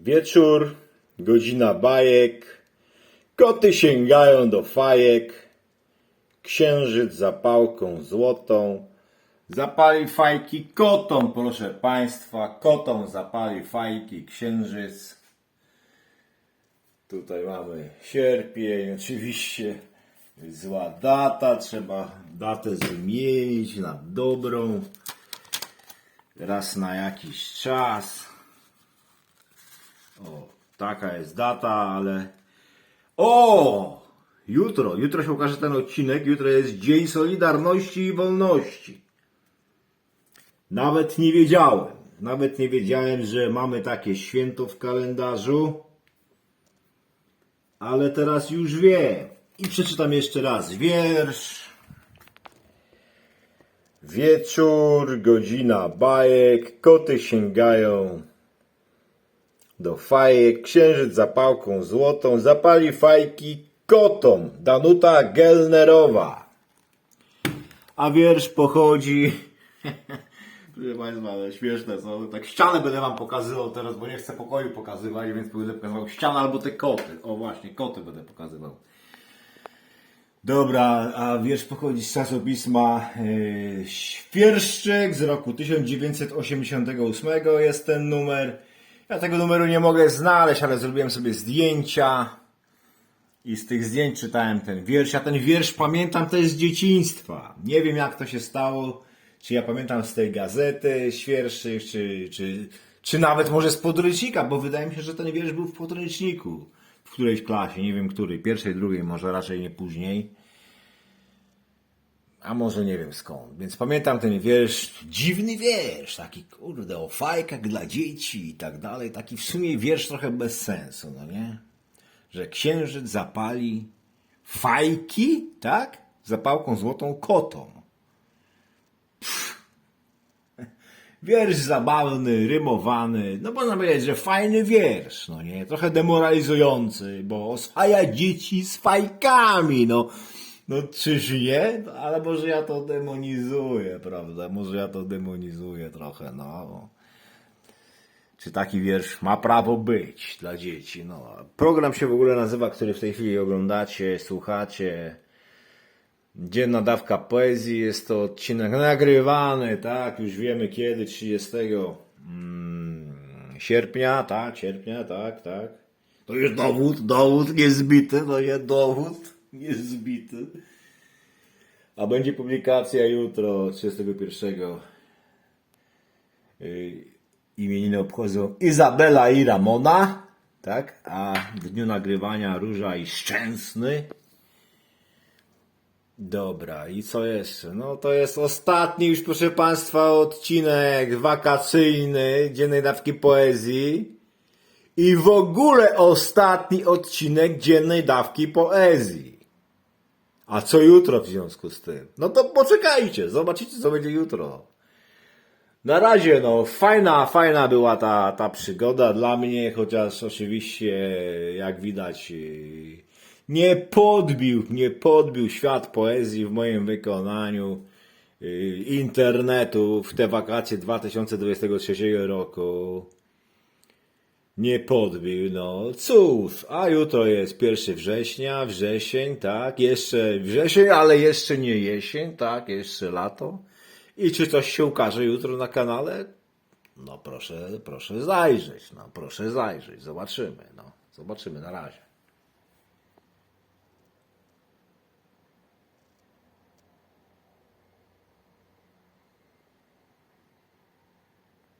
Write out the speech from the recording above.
Wieczór, godzina bajek, koty sięgają do fajek, księżyc zapałką złotą, zapali fajki kotom, proszę Państwa, kotom zapali fajki księżyc. Tutaj mamy sierpień, oczywiście zła data, trzeba datę zmienić na dobrą, raz na jakiś czas. Taka jest data, ale. O! Jutro, jutro się ukaże ten odcinek. Jutro jest Dzień Solidarności i Wolności. Nawet nie wiedziałem. Nawet nie wiedziałem, że mamy takie święto w kalendarzu. Ale teraz już wiem. I przeczytam jeszcze raz wiersz. Wieczór, godzina bajek, koty sięgają do fajek, księżyc zapałką złotą, zapali fajki kotom, Danuta Gelnerowa. A wiersz pochodzi... Proszę Państwa, ale śmieszne co? Tak ścianę będę Wam pokazywał teraz, bo nie chcę pokoju pokazywać, więc będę pokazywał ścianę albo te koty. O właśnie, koty będę pokazywał. Dobra, a wiersz pochodzi z czasopisma yy, Świerszczyk z roku 1988 jest ten numer. Ja tego numeru nie mogę znaleźć, ale zrobiłem sobie zdjęcia i z tych zdjęć czytałem ten wiersz. Ja ten wiersz pamiętam też z dzieciństwa. Nie wiem jak to się stało, czy ja pamiętam z tej gazety Świerszczyk, czy, czy, czy nawet może z podręcznika, bo wydaje mi się, że ten wiersz był w podręczniku w którejś klasie, nie wiem której, pierwszej, drugiej, może raczej nie później. A może nie wiem skąd. Więc pamiętam ten wiersz, dziwny wiersz, taki kurde, o fajkach dla dzieci i tak dalej. Taki w sumie wiersz trochę bez sensu, no nie? Że księżyc zapali fajki, tak? Zapałką złotą kotom. Pff. Wiersz zabawny, rymowany, no można powiedzieć, że fajny wiersz, no nie? Trochę demoralizujący, bo oswaja dzieci z fajkami, no. No czyż nie? No, Ale może ja to demonizuję, prawda? Może ja to demonizuję trochę, no. Czy taki wiersz ma prawo być dla dzieci? No. Program się w ogóle nazywa, który w tej chwili oglądacie, słuchacie. Dzienna dawka poezji. Jest to odcinek nagrywany, tak? Już wiemy kiedy, 30 mm, sierpnia, tak? Sierpnia, tak, tak. To jest dowód, dowód niezbity, no nie dowód niezbity. A będzie publikacja jutro, 31. Yy, imieniny obchodzą Izabela i Ramona, tak? A w dniu nagrywania Róża i Szczęsny. Dobra, i co jeszcze? No to jest ostatni już, proszę Państwa, odcinek wakacyjny Dziennej Dawki Poezji. I w ogóle ostatni odcinek Dziennej Dawki Poezji. A co jutro w związku z tym? No to poczekajcie, zobaczycie co będzie jutro. Na razie, no, fajna, fajna była ta, ta przygoda dla mnie, chociaż oczywiście, jak widać, nie podbił, nie podbił świat poezji w moim wykonaniu yy, internetu w te wakacje 2023 roku. Nie podbił, no cóż, a jutro jest 1 września, wrzesień, tak, jeszcze wrzesień, ale jeszcze nie jesień, tak, jeszcze lato. I czy coś się ukaże jutro na kanale? No proszę, proszę zajrzeć, no proszę zajrzeć, zobaczymy, no, zobaczymy na razie.